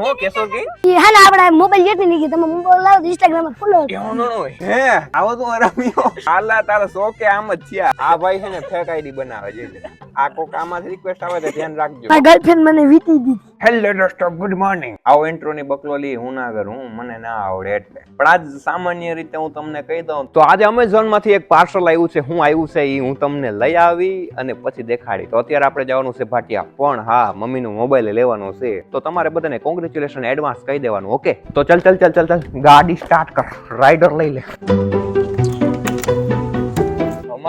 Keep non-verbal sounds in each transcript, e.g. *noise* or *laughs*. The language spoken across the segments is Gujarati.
હું કેસો કે? હા ના આપણે મોબાઈલ જેટલી નહીં તમે મોબાઈલ લાવો ઇન્સ્ટાગ્રામમાં ફોલો એવું નો હે આવો તું રમ્યો હાલા તારા શોકે આમ જ છે આ ભાઈ છે ને ફેક આઈડી બનાવે છે. આ કોક આમાંથી રિક્વેસ્ટ આવે તો ધ્યાન રાખજો. મારી ગર્લફ્રેન્ડ મને વીતી દીધી. હેલો દોસ્તો ગુડ મોર્નિંગ આવો ઇન્ટ્રોની બકલોલી હું ના કરું મને ના આવડે એટલે. પણ આજ સામાન્ય રીતે હું તમને કહી દઉં, તો આજે એમેઝોનમાંથી એક પાર્સલ આવ્યું છે, હું આવ્યું છે, એ હું તમને લઈ આવી અને પછી દેખાડી. તો અત્યારે આપણે જવાનું છે ભાટિયા, પણ હા, મમ્મીનો મોબાઈલ લેવાનો છે. તો તમારે બધાને કોંગ્રેચ્યુલેશન એડવાન્સ કહી દેવાનું ઓકે તો ચલ ચલ ચલ ચલ ચલ, ગાડી સ્ટાર્ટ કર રાઈડર લઈ લે.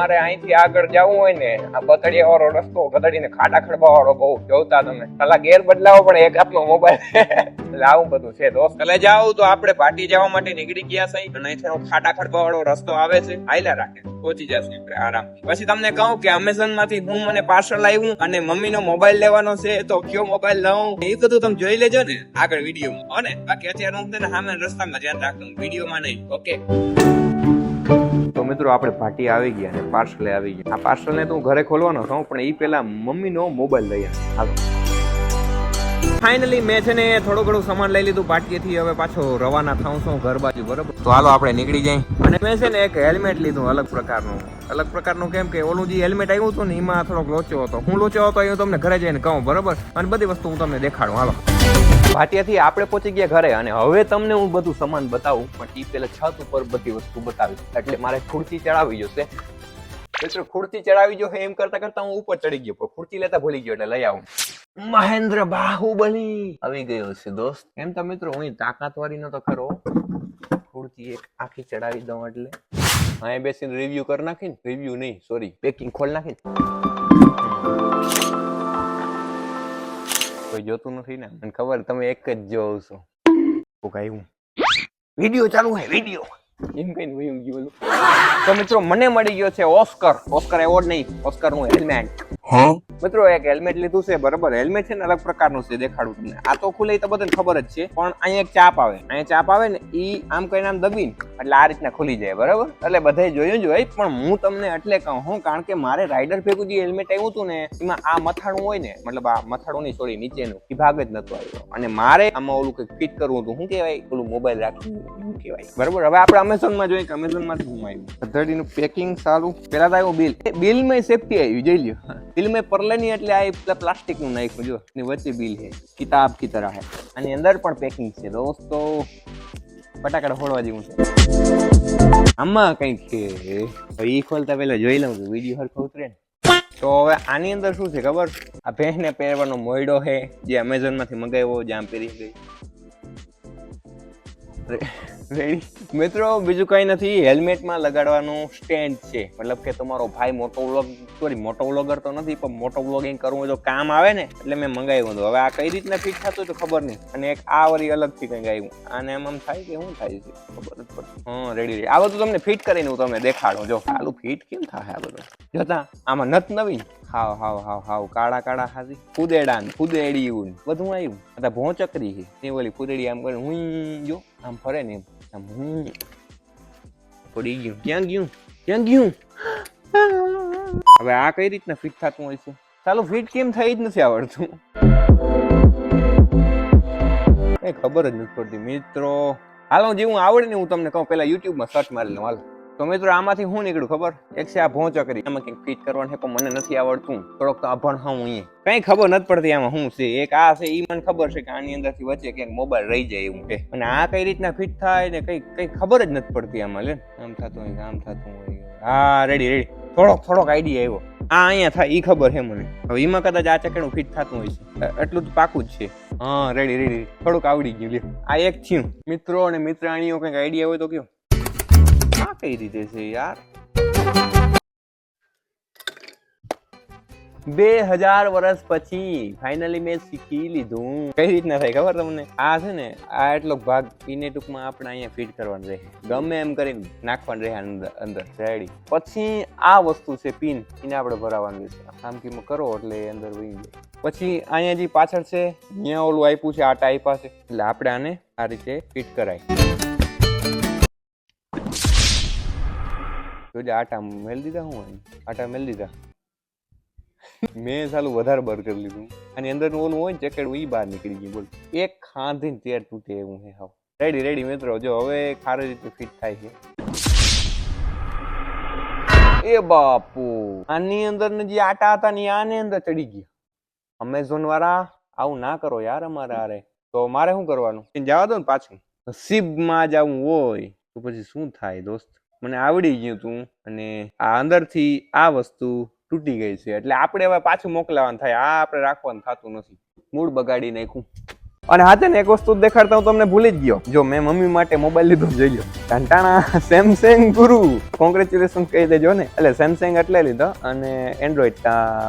અમારે અહીંથી આગળ જવું હોય ને, આ બતડિયા વાળો રસ્તો ગધડીને ખાડા ખડબા વાળો બહુ જોતા તમે. પેલા ગેર બદલાવો, પણ એક હાથનો મોબાઈલ એટલે આવું બધું છે, દોસ્ત. એટલે જાવ તો આપણે પાટી જવા માટે નીકળી ગયા સહી અને ખાડા ખડબા વાળો રસ્તો આવે છે. આયલા રાખે. પહોંચી જશે આરામ. પછી તમને કહું કે અમેઝોનમાંથી હું મને પાર્સલ આવ્યું અને મમ્મી નો મોબાઈલ લેવાનો છે, તો કયો મોબાઈલ લઉં? એ બધું તમે જોઈ લેજો ને આગળ વીડિયો અને બાકી અત્યારે હું તને સામે રસ્તામાં ધ્યાન રાખું. વિડીયોમાં નહીં. ઓકે? તો મિત્રો આપણે પાર્ટી આવી ગયા અને પાર્સલ આવી ગયા આ પાર્સલ ને તો હું ઘરે ખોલવાનો હતો પણ એ પેલા મમ્મીનો મોબાઈલ લઈ આવ્યો. ફાઇનલી મેં છે ને થોડો ઘણું સામાન લઈ લીધું પાર્ટીએથી હવે પાછો રવાના થાઉં છું ઘર બાજુ બરોબર? તો હાલો આપણે નીકળી જાય અને મેં છે ને એક હેલ્મેટ લીધું અલગ પ્રકારનું. અલગ પ્રકારનું કેમ કે ઓલું જે હેલ્મેટ આવ્યું હતું ને એમાં થોડોક લોચો હતો. હું લોચો હતો એ તમને ઘરે જઈને કહું બરોબર? અને બધી વસ્તુ હું તમને દેખાડું. હાલો. ભાટિયાથી આપણે પહોંચી ગયા ઘરે અને હવે તમને હું બધું સામાન બતાવું પણ એ પેલા છત ઉપર બધી વસ્તુ બતાવીશ. એટલે મારે ખુરશી ચડાવવી જોશે. મિત્રો ખુરશી ચડાવી જો એમ કરતા કરતા હું ઉપર ચડી ગયો ખુરશી લેતા ભૂલી ગયો એટલે લઈ આવું. મહેન્દ્ર બાહુબલી. આવી ગયો છે દોસ્ત. એમ તો મિત્રો હું તાકાત વાળી તો ખરો. ખુરશી એક આખી ચડાવી દઉં એટલે. અહીં બેસીને રિવ્યુ કરી નાખીને. રિવ્યુ નહીં સોરી પેકિંગ ખોલ નાખીને. કોઈ જોતું નથી ને? મને ખબર, તમે એક જ જોવ છો. કોક આવ્યું. વિડિયો ચાલુ હે વિડિયો. એમ કઈ વયું ગયું તો મિત્રો, મને મળી ગયો છે ઓસ્કર. ઓસ્કર એવોર્ડ નહીં ઓસ્કરનું હેલ્મેટ. મિત્રો, એક હેલ્મેટ લીધું છે, બરાબર? હેલ્મેટ છે ને, અલગ પ્રકારનું છે, દેખાડું તમને. આ તો ખુલે તો બધાને ખબર જ છે, પણ અહીંયા એક ચાપ આવે. અહીંયા ચાપ આવે ને એ આમ કઈ નામ દબીને, એટલે આ રીતના ખુલી જાય, બરાબર? એટલે બધાય જોયું જ હોય, પણ હું તમને એટલે કહું હું, કારણ કે મારે રાઇડર ભેગું જે હેલ્મેટ આવ્યું હતું ને, એમાં આ મથાણું હોય ને, મતલબ આ મથાણું ની સોરી, નીચેનું એ ભાગ જ નતો આવ્યો અને મારે આમાં ઓલું કંઈક ફિટ કરવું હતું, શું કહેવાય? ઓલું મોબાઈલ રાખવું શું કહેવાય? બરાબર? હવે આપણે અમેઝોનમાં જોઈએ, કે અમેઝોનમાંથી હું આવ્યું પદ્ધતિનું પેકિંગ સારું. પેલા તો આવ્યું બિલ બિલમાં સેફટી આવી જોઈ લ્યો. બિલમાં પરલે નહીં એટલે આ પ્લાસ્ટિકનું નાખ્યું, જો, ની વચ્ચે બિલ છે. કિતાબ કી તરહ હે. આની અંદર પણ પેકિંગ છે, દોસ્તો. ફટાકડા ફોડવા જેવું છે. આમાં કંઈક છે. હવે ઈ ખોલતા પહેલા જોઈ લઉં કે વીડિયો હરખો ઉતરે તો હવે આની અંદર શું છે ખબર? આ ભેંસને પહેરવાનો મોયડો છે, જે અમેઝોનમાંથી મંગાવ્યો જામ પહેરી ગઈ. રેડી. મિત્રો, બીજું કઈ નથી. હેલ્મેટમાં લગાડવાનું સ્ટેન્ડ છે. મતલબ કે તમારો ભાઈ મોટો વ્લોગ, સોરી, મોટો વ્લોગર તો નથી, પણ મોટો વ્લોગિંગ કરવું જો કામ આવે ને, એટલે મેં મંગાવ્યું હતું. હવે આ કઈ રીતના ફિટ થતું તો ખબર નહીં. અને એક આ વળી અલગથી કંઈક આવ્યું. આને એમ આમ થાય કે શું થાય છે? ખબર જ પડતી હા, રેડી રેડી. આ બધું તમને ફિટ કરીને હું તમને દેખાડું. જો આલું ફિટ કેમ થાય આ બધું? જોતા આમાં નત નવી હાવ હાવ હાવ હાવ. કાળા કાળા હાથી. ફુદેડા ને ફુદેડિયું બધું આવ્યું. ભોંચકરી એ ઓલી ફુદેડી આમ કરે હું જો આમ ફરે ને પડી ગયું. ક્યાં ગયું? ક્યાં ગયું? હવે આ કઈ રીતના ફિટ થતું હોય છે? ચાલો ફિટ કેમ થઈ જ નથી આવડતું? કઈ ખબર જ નથી પડતી. મિત્રો, હાલો, જે હું આવડે ને હું તમને કહું પેલા યુટ્યુબમાં સર્ચ મારી લઉં. હાલ. તો મિત્રો આમાંથી હું નીકળ્યું ખબર? એક છે આ ભોંચકરી આમાં કંઈક ફિટ કરવાનું છે પણ મને નથી આવડતું. થોડોક તો અભણ હા હું અહીંયા. કઈ ખબર નથી પડતી આમાં શું છે. એક આ છે એ મને ખબર છે કે આની અંદરથી વચ્ચે ક્યાંક મોબાઈલ રહી જાય એવું છે. અને આ કઈ રીતના ફિટ થાય ને કઈ કઈ ખબર જ નથી પડતી આમાં, લે. આમ થતું હોય, આમ થતું હોય. હા રેડી રેડી થોડોક થોડોક આઈડિયા આવ્યો આ અહીંયા થાય, ઈ ખબર છે મને. હવે એમાં કદાચ આ ચકડું ફિટ થતું હોય છે. એટલું તો પાકું જ છે. હા રેડી રેડી થોડુંક આવડી ગયું લે આ એક થયું. મિત્રો અને મિત્રાણીઓ કંઈક આઈડિયા હોય તો કયો. કઈ રીતે છે યાર બે હજાર વર્ષ પછી ફાઇનલી મેં શીખી લીધું કઈ રીતના થાય ખબર તમને આ છે ને આ એટલો ભાગ પીને ટૂંકમાં આપણે અહીંયા ફિટ કરવાનું રહે ગમે એમ કરીને નાખવાનું રહે અંદર અંદર રેડી પછી આ વસ્તુ છે પિન એને આપણે ભરાવાનું રહેશે આમ કે કરો એટલે અંદર વહી જાય પછી અહીંયા જે પાછળ છે અહીંયા ઓલું આપ્યું છે આ ટાઈપ છે એટલે આપણે આને આ રીતે ફિટ કરાય જોજે આટા મેલ દીધા હું આટા મેલ દીધા. મેં સાલું વધારે બર્ગર લીધું. અને અંદર ઓલું હોય ને ઈ બહાર નીકળી ગયું, બોલ. એક ખાંધીને તેર તૂટે એવું હે હાવ. રેડી રેડી મિત્રો. જો હવે સારી રીતે ફિટ થાય છે. એ બાપુ. આની અંદર ને જે આટા હતા ને આને અંદર ચડી ગયા. અમેઝોન વાળા, આવું ના કરો યાર અમારે આરે તો મારે શું કરવાનું? જવા દો ને પાછું. નસીબમાં જવું હોય. તો પછી શું થાય, દોસ્ત? મને આવડી ગયું તું અને આ અંદરથી આ વસ્તુ તૂટી ગઈ છે. એટલે આપણે હવે પાછું મોકલાવાનું થાય. આ આપણે રાખવાનું થતું નથી. મૂડ બગાડી નાખ્યું અને હાથે ને એક વસ્તુ દેખાડતા હું તમને ભૂલી જ ગયો. જો મેં મમ્મી માટે મોબાઈલ લીધો જોઈ લો. ઘંટાણા *laughs* સેમસંગ ગુરુ. કોંગ્રેચ્યુલેશન કહી દેજો ને. એટલે સેમસંગ એટલે લીધો અને એન્ડ્રોઈડ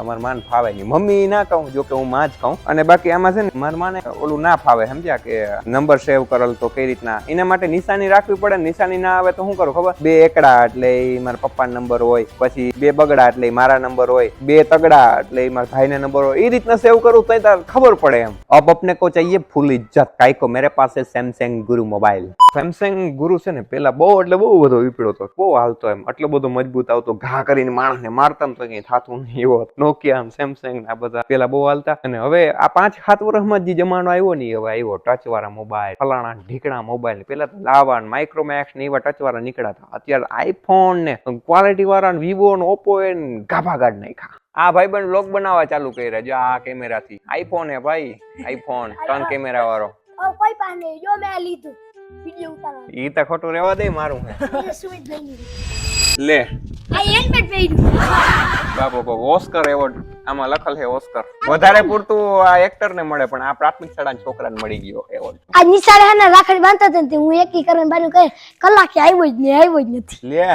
મારા માન ફાવે નહીં. મમ્મી ના કહું, જો કે હું માં જ કહું. અને બાકી આમાં છે ને, મારા માને ઓલું ના ફાવે, સમજ્યા કે નંબર સેવ કરેલ તો કઈ રીતના. એના માટે નિશાની રાખવી પડે. નિશાની ના આવે તો શું કરું, ખબર? બે એકડા એટલે મારા પપ્પા નંબર હોય. પછી બે બગડા એટલે મારા નંબર હોય. બે તગડા એટલે મારા ભાઈ નંબર હોય. એ રીતના સેવ કરું તો ખબર પડે એમ. અપ અપને કો ચાહીએ, ફૂલી ઇજ્જત કાયકો મેરે પાસે સેમસંગ ગુરુ મોબાઈલ. સેમસંગ ગુરુ છે ને પેલા બહુ એટલે બહુ બધો વિપડ્યો હતો. બહુ હાલતો એમ. એટલો બધો મજબૂત આવતો ઘા કરીને માણસને મારતા તો કઈ થતું નહીં એવો નોકિયા સેમસંગ આ બધા પેલા બહુ હાલતા. અને હવે આ પાંચ સાત વર્ષમાં જે જમાનો આવ્યો ને હવે આવ્યો. ટચ વાળા મોબાઈલ ફલાણા ઢીકણા મોબાઈલ પેલા તો લાવા માઇક્રોમેક્સ ને એવા ટચ વાળા નીકળ્યા હતા. અત્યારે આઈફોન ને ક્વોલિટી વાળા વિવો ને ઓપ્પો એ ગાભા ગાઢ નાખ્યા. આ ભાઈ બન બ્લોગ બનાવવા ચાલુ કરી રહ્યા જો આ કેમેરાથી આઈફોન હે ભાઈ આઈફોન ત્રણ કેમેરા વાળો. કોઈ પાને જો મેં લીધું. વીડિયો ઉતારવા ઈ તો ખોટું રહેવા દે મારું હે. સુમિત ભાઈ લે. આ હેલ્મેટ પહેર્યું ઓસ્કર એવોર્ડ આમાં લખેલ છે ઓસ્કર વધારે પૂરતું આ એક્ટર ને મળે પણ આ પ્રાથમિક શાળાના છોકરાને મળી ગયો એવોર્ડ આ નિશાળે હે ને રાખડી બાંધતા હતા હું એકી કરીને બાજુ કહે કલાકે આવ્યો જ નહીં આવ્યો જ નથી. લે.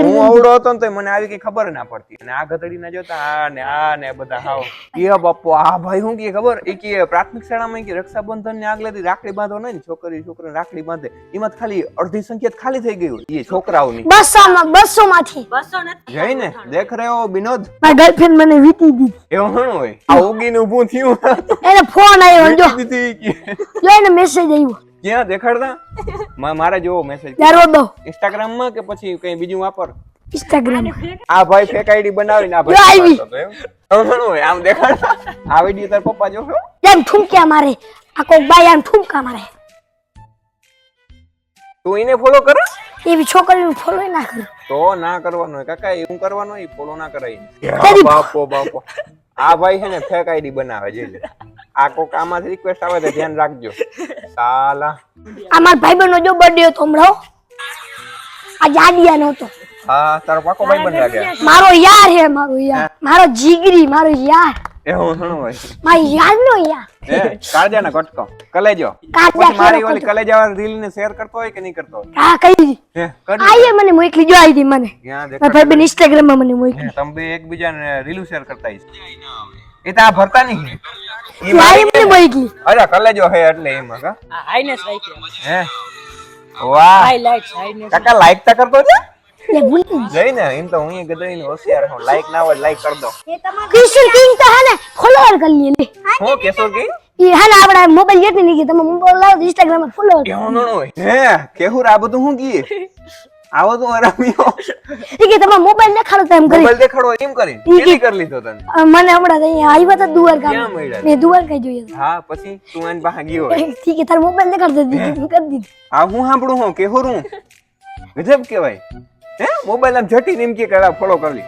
હું આવડો હતો ને તો મને આવી કઈ ખબર ના પડતી. અને આ ગધડી ના જોતા આ ને આ ને બધા હાવ. કે બાપુ આ ભાઈ હું કે ખબર? એ કે પ્રાથમિક શાળામાં કે રક્ષાબંધન ને આગલેથી રાખડી બાંધો ને છોકરી છોકરી રાખડી બાંધે. એમાં ખાલી અડધી સંખ્યા ખાલી થઈ ગયું એ છોકરાઓની. બસો માં બસો માંથી બસો નથી જઈને દેખ રહ્યો વિનોદ. મારી ગર્લફ્રેન્ડ મને વીતી દીધી. એવું શું હોય? આ ઉગીને ઊભું થયું. એને ફોન આવ્યો જો. દીધી કે જો એને મેસેજ આવ્યો. ક્યાં દેખાડતા? મારે જોવો મેસેજ યાર દો ઇન્સ્ટાગ્રામમાં કે પછી કઈ બીજું વાપર? ઇન્સ્ટાગ્રામ આ ભાઈ ફેક આઈડી બનાવીને આ ભાઈ આવી. એમ? હોય આમ દેખાડ આ વિડિયો તાર પપ્પા જોશો એમ ઠુમક્યા મારે. આ કોક બાઈ આમ ઠુમકા મારે. તું એને ફોલો કર? એવી છોકરીનું ફોલો ના કર. તો ના કરવાનું હોય. કાકા એવું કરવાનું હોય ફોલો ના કરાય બાપો બાપો. આ ભાઈ છે ને ફેક આઈડી બનાવે છે આ કોક આમાંથી રિક્વેસ્ટ આવે તો ધ્યાન રાખજો. સાલા. આ મારા ભાઈબંધનો જો બર્થડે હતો હમણાં આ જાડિયા નહોતો હા તારો પાકો ભાઈબંધ બન લાગે. મારો યાર હે મારો યાર. મારો જીગરી મારો યાર. એવું શું હોય? મારી યાર નો યાર. કાળજા ના કટકો. કલેજો. કાળજા મારી ઓલી કલેજા વાળી રીલ ને શેર કરતો હોય કે નહીં કરતો હા કઈ દી. હે કરી આઈએ મને મોકલી જો આઈડી મને. ક્યાં મારા દેખાડ ઇન્સ્ટાગ્રામમાં મને મોકલી. તમે એકબીજાને રીલ શેર કરતા. એ તો આ ભરતા નહીં. મારી મને મોકલી અરે કલેજો હે એટલે એમ કા હાઈનેસ રાખ્યો હે? વાહ. હાઈલાઇટ્સ હાઈનેસ કાકા લાઈક તો કરતો છે? લે ભૂલી જઈ ને એમ તો હું ગધડીને હોશિયાર હું. લાઈક ના હોય લાઈક કર દો. કિશોર કિંગ તો હે ને ફોલોઅર કરી લે લે. હું કિશોર કિંગ? ઈ હે ને આપડા મોબાઈલ જેટલી નહીં તમે મોબાઈલ લાવો ઇન્સ્ટાગ્રામમાં ફોલોઅર કેવું નો હે કેહુર આ બધું હું કીએ? આવો તું હરામીઓ એ કે તમે મોબાઈલ દેખાડો તો એમ કરી. મોબાઈલ દેખાડો એમ કરી. કેલી કરી લીધો તને. મને હમણાં અહીંયા આવ્યા તો દુવાર ગામ. મળ્યા? મેં દ્વારકા જોયા હતા. હા પછી તું એની ભાગી હોય *laughs* ઠીક છે તાર મોબાઈલ દેખાડતો દીધી મેં કરી દીધી. આ હું સાંભળું હું કે હોરું ગજબ કેવાય હે? મોબાઈલ આમ જટી એમ કે કરા ફોલો કરી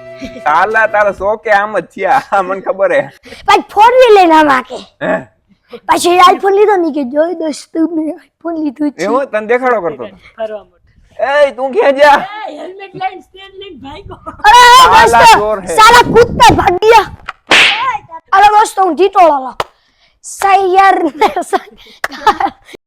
તાલા તારા શોકે આમ જ થયા. આ મને ખબર હે. પાછી ફોન બી લઈને આમ આકે હે? પાછી આઈફોન લીધો ની કે જોઈ દોસ્ત મેં આઈફોન લીધું છે. એવો તને દેખાડો કરતો ફરવા એય તું ક્યાં જા. હેલ્મેટ લાઈન સ્ટેન્ડ લઈને ભાઈકો અરે સાલા ચોર હે. સાલા કૂદતા ભાગ ગયા અરે દોસ્તો હું જીતો લાલા સાયર